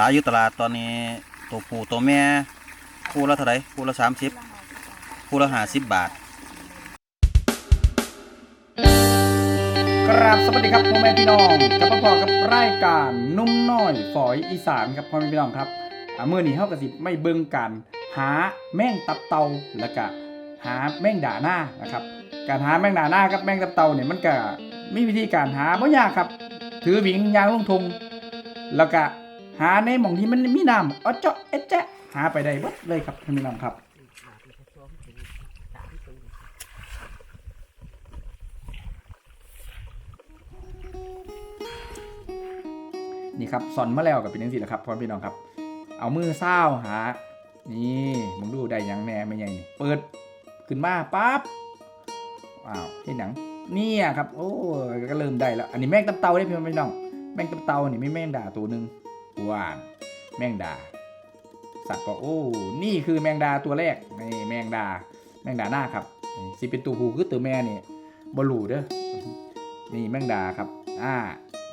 ขายอยู่ตลาดตอนนี้ตัวผู้ตัวแม่ คู่ละเท่าไหร่คู่ละสามสิบคู่ละห้าสิบบาท ครับสวัสดีครับพ่อแม่พี่น้องกับมาพอกับรายการนุ่มน้อยฝอยอีสานครับพ่อแม่พี่น้องครับอ่ามื่อนี้เฮากระสิบไม่เบิ่งกัน หาแม่งตับเตาแล้วก็หาแม่งด่าหน้านะครับ การหาแม่งด่าหน้ากับแม่งตับเตาเนี่ยมันก็มีวิธีการหาบ่ยากครับ ถือหวิงยางลงทงแล้วก็ หาในหม่องที่มันมีน้ำเอาเจาะเอ๊ะแจ๊ะหาไปได้เบิดเลยครับพ่อแม่พี่น้องครับนี่ครับสอนมาแล้วกับเป็นยังสิแหละครับพ่อพี่น้องครับ เอามือเศร้าหา นี่มึงดูได้ยังแหน่ไม่ใหญ่นี่เปิดขึ้นมาปั๊บว้าวเห็นหนังเนี่ยครับ โอ้ก็เริ่มได้แล้ว อันนี้แมงตับเตาได้พี่น้องแมงตับเตานี่ไม่แมงดาตัวหนึ่ง ว้านแมงดา สัตว์บอกโอ้นี่คือแมงดาตัวแรกนี่แมงดา แมงดาหน้าครับนี่สิเป็นตัวผู้คือตัวแม่นี่บลูเด้อนี่แมงดาครับอ่า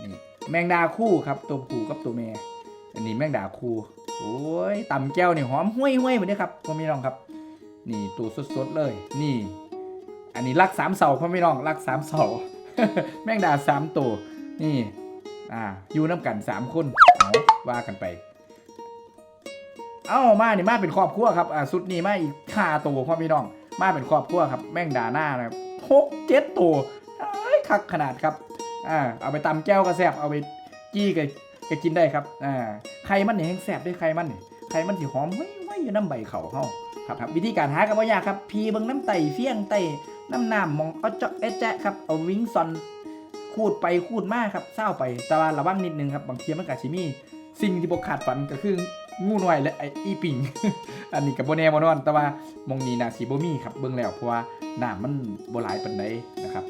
นี่แมงดาคู่ครับตัวผู้กับตัวแม่อันนี้แมงดาคู่โอ้ยตำแก้วนี่หอมห้วยห้วยเหมือนเด้อครับพ่อพี่น้องครับ นี่ตัวสดๆเลย นี่ อันนี้รักสามเสาพ่อพี่น้องรักสามเสาแมงดาสามตัวนี่อ่าอยู่น้ำกันสามคน ว่ากันไป เอ้ามานี่มาเป็นครอบครัวครับอ่าสุดนี้มาอีกห้าตัวพ่อพี่น้อง มาเป็นครอบครัวครับ แม่งด่าหน้านะครับหกเจ็ดตัวเอ้ยคักขนาดครับอ่าเอาไปตำแก้วก็แซ่บเอาไปจี้ก็ก็กินได้ครับอ่าไข่มันเนี่ยแห้งแซ่บด้วยไข่มันเนี่ยไข่มันสิหอมไม่ไม่อยู่น้ำใบเขาเฮาครับครับวิธีการหาก็บ่ยากครับ พีเบิ่งน้ำไตเฟี้ยงไตน้ำน้ำมองเอาเจาะเอะแจ๊ะครับเอาวิงซอนคูดไปคูดมาครับเศร้าไปแต่ว่าระวังนิดนึงครับบางทีมันกะชิมี สิ่งที่บกขาดฝันก็คืองูน่อยและไออีปิง อันนี้กับโบแน่บนอน แต่ว่ามองนี้นาสีโบมี่ครับเบิ่งแล้วเพราะว่าน้ำมันโบหลายปันใดนะครับ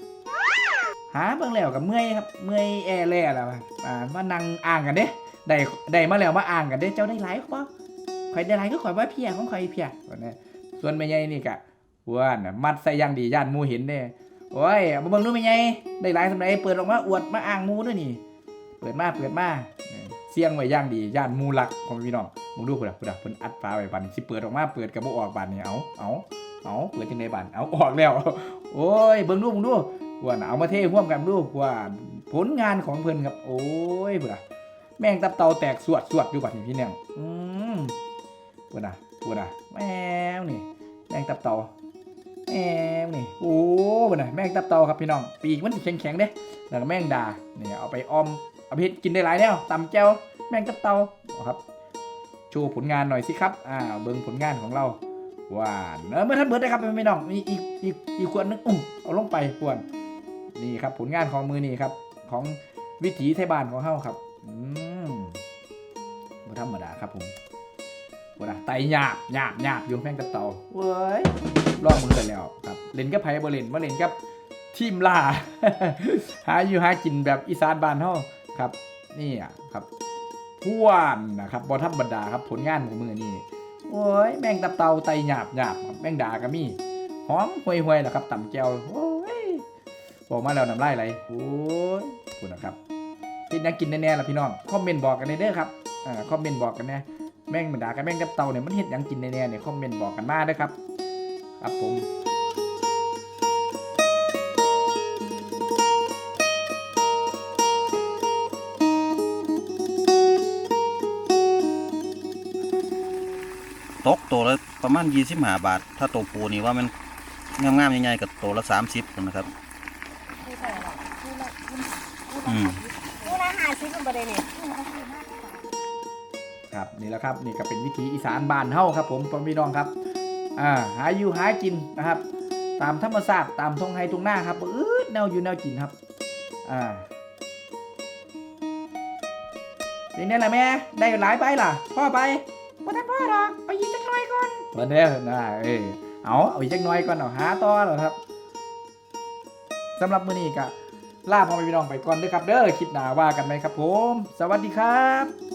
หาเบิ่งแล้วกับเมื่อยครับเมื่อยแอแล่แล้วอ่ามานั่งอ่างกันเด้ได้ได้มาแล้วมาอ่างกันเด้เจ้าได้หลายบ่ข่อยได้หลายก็ข่อยว่าเพียของข่อยเพียว่าแน่ส่วนแม่ใหญ่นี่กะว่านะมัดใส่อยางดีย่านมูเห็นเด้โอ้ยมาเบิ่งดูแม่ใหญ่ได้หลายสำาใดเปิดออกมาอวดมาอ่างมูด้วยนี่ เปิดมาเปิดมา เสียงไว้ย่างดีย่านมูลักของพี่น้องมึงดูพุ่นน่ะพุ่นน่ะเพิ่นอัดฟ้าไว้บานนี้สิเปิดออกมาเปิดกับบ่ออกบานนี้เอาเอาเอาเปิดจังไดบานเอาออกแล้ว โอ้ยเบิ่งดูเบิ่งดูว่าน่ะเอามาเทร่วมกันดูว่าผลงานของเพิ่นครับ โอ้ยพุ่นน่ะแม่งตับเตาแตกสวดสวดอยู่บัดนี้พี่น้องอืมพุ่นน่ะพุ่นน่ะแมวนี่แม่งตับเตาแมวนี่โอ้พุ่นน่ะแม่งตับเตาครับพี่น้อง ปีกมันสิแข็งๆเด้แล้วก็แม่งดาเนี่ยเอาไปออม เอาไปเฮ็ดกินได้หลายแนวตำแจ่วแมงตับเตาเอาครับโชว์ผลงานหน่อยสิครับอ่าเบิ่งผลงานของเราว่านเออเมื่อท่านเบิร์ดได้ครับไม่น้องมีอีกอีกอีกขวดนึงอุ้มเอาลงไปขวดนี่ครับ ผลงานของมือนี่ครับ ของวิถีไทยบ้านของเฮาครับอืมบ่ธรรมดาครับผมบ่นะไตหยาบหยาบหยาบอยู่แมงตับเตาเว้ยลองมือกันแล้วครับเล่นกับไผบ่เล่นบ่เล่นกับทีมล่าหาอยู่หากินแบบอีสานบ้านเฮา ครับนี่อะครับพ่วนนะครับบอทับบรรดาครับผลงานของมือนี่โอ้ยแมงตับเตาไตหยาบหยาบแมงดาก็มีหอมห่วยห่วยๆนะครับต่ำแก้วโอ้ยบอกมาแล้วน้ำลายไหลโอ้ยคุณนะครับกินนักกินแน่ๆล่ะพี่น้องคอมเมนต์บอกกันเด้อครับอ่าคอมเมนต์บอกกันแน่แมงบรรดากับแมงตับเตาเนี่ยมันเห็ดยังกินแน่ๆเนี่ยคอมเมนต์บอกกันมาเด้อครับ ครับผม ตกตัวละประมาณยี่สิบห้าบาท ถ้าตัวผู้นี่ว่ามันงามๆใหญ่ๆกับตัวละสามสิบนะครับคือแต่ละคือละคืออืมคือละห้าสิบมันบ่ได้เนี่ยครับนี่แหละครับนี่ก็เป็นวิถีอีสานบ้านเฮาครับ ผมพ่อพี่น้องครับอ่าหาอยู่หากินนะครับ ตามธรรมชาติตามทงไฮทงหน้าครับอืดแนวอยู่แนวกินครับอ่าเป็นไงล่ะแม่ได้หลายไปล่ะพ่อไป บ่ทันพ่อหรอกไปยิงจักหน่อยก่อนเพิ่นเด้อนะเออเอาเอาอีกจักหน่อยก่อนเอาหาต่อเหรอครับสำหรับมื้อนี้ก็ลาพ่อแม่พี่น้องไปก่อนเด้อครับ เด้อคลิปหน้าว่ากันไหมครับผม สวัสดีครับ